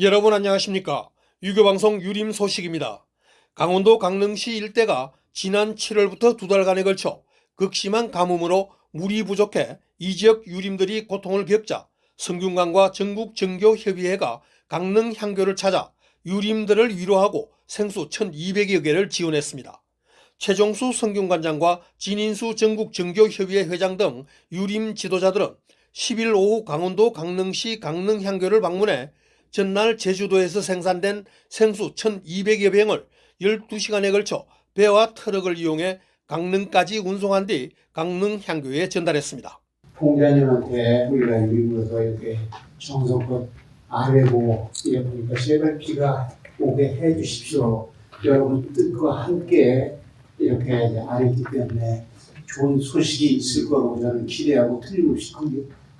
여러분 안녕하십니까? 유교방송 유림 소식입니다. 강원도 강릉시 일대가 지난 7월부터 두 달간에 걸쳐 극심한 가뭄으로 물이 부족해 이 지역 유림들이 고통을 겪자 성균관과 전국 정교협의회가 강릉 향교를 찾아 유림들을 위로하고 생수 1,200여 개를 지원했습니다. 최종수 성균관장과 진인수 전국 정교협의회 회장 등 유림 지도자들은 10일 오후 강원도 강릉시 강릉향교를 방문해 전날 제주도에서 생산된 생수 1,200여 병을 12시간에 걸쳐 배와 트럭을 이용해 강릉까지 운송한 뒤 강릉 향교에 전달했습니다. 통자님한테 우리가 유림으로서 이렇게 정성껏 아뢰고 이래 보니까 제발 비가 오게 해 주십시오. 여러분 뜻과 함께 이렇게 아뢰기 때문에 좋은 소식이 있을 거라고 저는 기대하고 틀림없이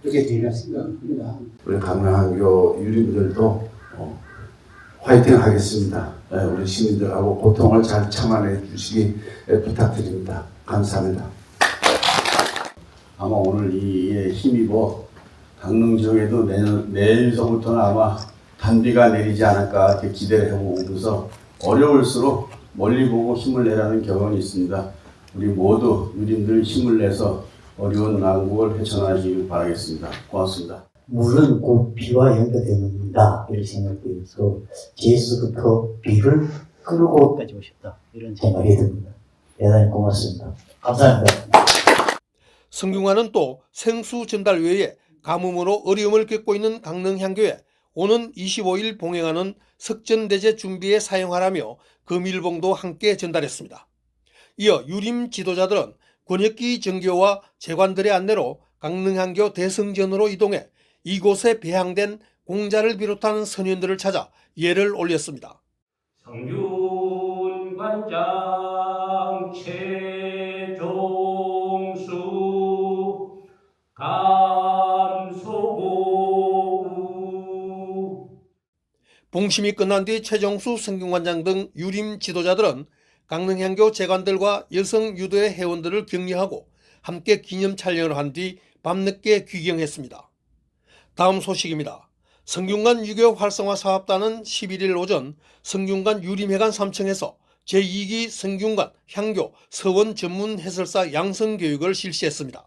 그렇게 되리라 생각합니다. 우리 강남학교 유리분들도 어, 화이팅 하겠습니다. 예, 우리 시민들하고 고통을 잘 참아내 주시기 예, 부탁드립니다. 감사합니다. 아마 오늘 이 힘입어 강릉 지역에도 내년, 내일서부터는 아마 단비가 내리지 않을까 이렇게 기대를 해보면서 어려울수록 멀리 보고 힘을 내라는 격언이 있습니다. 우리 모두 유림들 힘을 내서 어려운 난국을 헤쳐나가시길 바라겠습니다. 고맙습니다. 물은 곧 비와 연결됩니다. 이런 생각이 들어서 제수부터 비를 끌고 가지고 싶다. 이런 생각이 듭니다. 대단히 고맙습니다. 감사합니다. 성균관은 또 생수 전달 외에 가뭄으로 어려움을 겪고 있는 강릉 향교에 오는 25일 봉행하는 석전대제 준비에 사용하라며 금일봉도 함께 전달했습니다. 이어 유림 지도자들은 권혁기 정교와 재관들의 안내로 강릉향교 대성전으로 이동해 이곳에 배양된 공자를 비롯한 선현들을 찾아 예를 올렸습니다. 성균 관장 최종수 감소고 봉심이 끝난 뒤 최정수 성균관장 등 유림 지도자들은 강릉향교 재관들과 여성 유도의 회원들을 격려하고 함께 기념 촬영을 한 뒤 밤늦게 귀경했습니다. 다음 소식입니다. 성균관 유교 활성화 사업단은 11일 오전 성균관 유림회관 3층에서 제2기 성균관 향교 서원 전문 해설사 양성 교육을 실시했습니다.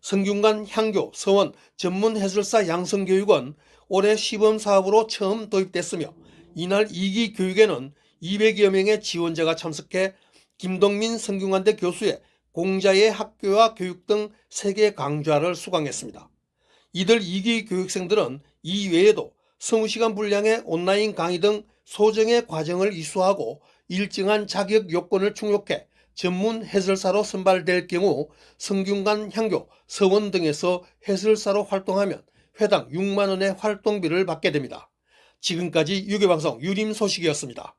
성균관 향교 서원 전문 해설사 양성 교육은 올해 시범 사업으로 처음 도입됐으며 이날 2기 교육에는 200여 명의 지원자가 참석해 김동민 성균관대 교수의 공자의 학교와 교육 등 세계 강좌를 수강했습니다. 이들 2기 교육생들은 이 외에도 20시간 분량의 온라인 강의 등 소정의 과정을 이수하고 일정한 자격 요건을 충족해 전문 해설사로 선발될 경우 성균관 향교, 서원 등에서 해설사로 활동하면 회당 6만 원의 활동비를 받게 됩니다. 지금까지 유교방송 유림 소식이었습니다.